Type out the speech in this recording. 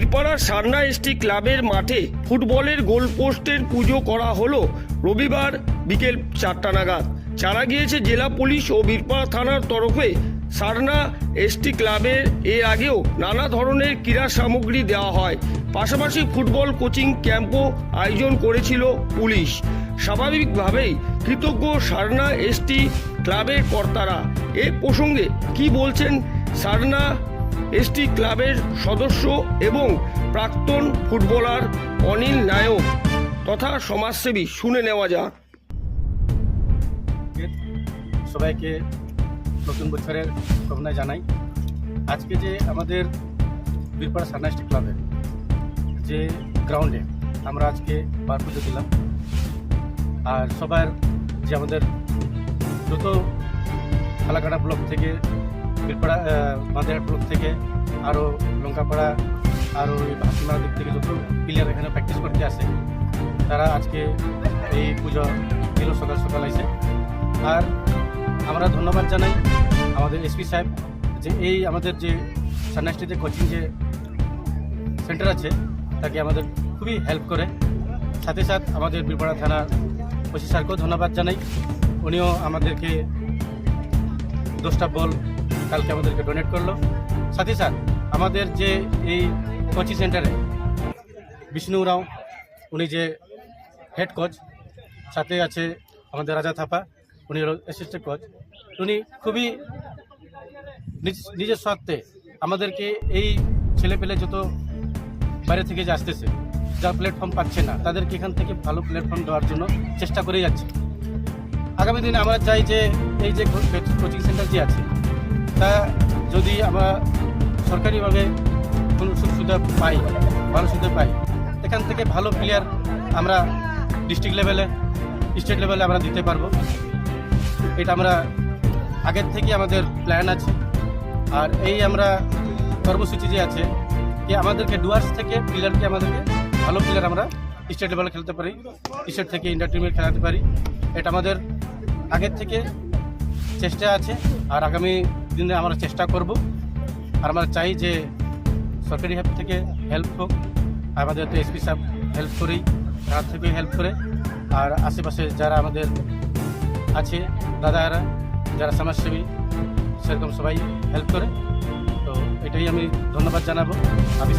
Birpara Sarna ST ক্লাবের মাঠে ফুটবলের গোলপোস্টের পুজো করা হলো রবিবার বিকেল চারটা নাগাদ। জানা গিয়েছে, জেলা পুলিশ ও বীরপাড়া থানার তরফে সারনা এসটি ক্লাবের এর আগেও নানা ধরনের ক্রীড়া সামগ্রী দেওয়া হয়। পাশাপাশি ফুটবল কোচিং ক্যাম্পও আয়োজন করেছিল পুলিশ। স্বাভাবিকভাবেই কৃতজ্ঞ সারনা এসটি ক্লাবের কর্তারা। এ প্রসঙ্গে কি বলছেন সারনা এসটি ক্লাবের সদস্য এবং প্রাক্তন ফুটবলার অনিল নায়ক তথা সমাজসেবী, শুনে নেওয়া যাক। সবাইকে নতুন বছরের শুভকামনা জানাই। আজকে যে আমাদের বীরপাড়া সান্নাস্টি ক্লাবের যে গ্রাউন্ডে আমরা আজকে বার পুজো দিলাম। আর সবার যে আমাদের যত ফালাকাটা ব্লক থেকে বীরপাড়া বাঁধেরহাট ব্লক থেকে আরও লঙ্কাপাড়া আরও ওই হাসিমারা দিক থেকে যত প্লেয়ার এখানে প্র্যাকটিস করতে আসে, তারা আজকে এই পুজো দিল সকাল সকাল এসে। আর আমরা ধন্যবাদ জানাই আমাদের এসপি সাহেব যে এই আমাদের যে সান্নাস্টিতে কোচিং যে সেন্টার আছে, তাকে আমাদের খুবই হেল্প করে। সাথে সাথে আমাদের বীরপাড়া থানার ওসি স্যারকেও ধন্যবাদ জানাই। উনিও আমাদেরকে দশটা বল কালকে আমাদেরকে ডোনেট করল। সাথে সাথে আমাদের যে এই কোচিং সেন্টারে বিষ্ণু রাও, উনি যে হেড কোচ সাথে আছে আমাদের রাজা থাপা, উনি হলো অ্যাসিস্ট্যান্ট কোচ উনি খুবই নিজের সত্ত্বে আমাদেরকে এই ছেলে পেলে যত বাইরে থেকে যে আসতেছে, যা প্ল্যাটফর্ম পাচ্ছে না, তাদেরকে এখান থেকে ভালো প্ল্যাটফর্ম দেওয়ার জন্য চেষ্টা করে যাচ্ছে। আগামী দিনে আমরা চাই যে, এই যে কোচিং সেন্টার যে আছে তা যদি আমরা সরকারিভাবে কোনো সুবিধা পাই, ভালো সুবিধা পাই, এখান থেকে ভালো প্লেয়ার আমরা ডিস্ট্রিক্ট লেভেলে স্টেট লেভেলে আমরা দিতে পারব। এটা আমরা আগের থেকে আমাদের প্ল্যান আছে। আর এই আমরা কর্মসূচি যে আছে যে আমাদেরকে ডুয়ার্স থেকে প্লেয়ারকে আমাদেরকে ভালো প্লেয়ার আমরা স্টেট লেভেলে খেলতে পারি স্টেট থেকে ইন্ডিয়া টিমে খেলাতে পারি। এটা আমাদের আগের থেকে চেষ্টা আছে। আর আগামী দিনে আমরা চেষ্টা করব আর আমরা চাই যে সরকারি হেল্প থেকে হেল্প হোক, আমাদের তো এসপি সাহেব হেল্প করেই, তার থেকে হেল্প করে। আর আশেপাশে যারা আমাদের আছে, দাদারা, যারা সমাজসেবী, সেরকম সবাই হেল্প করে। তো এটাই আমি ধন্যবাদ জানাব। আমি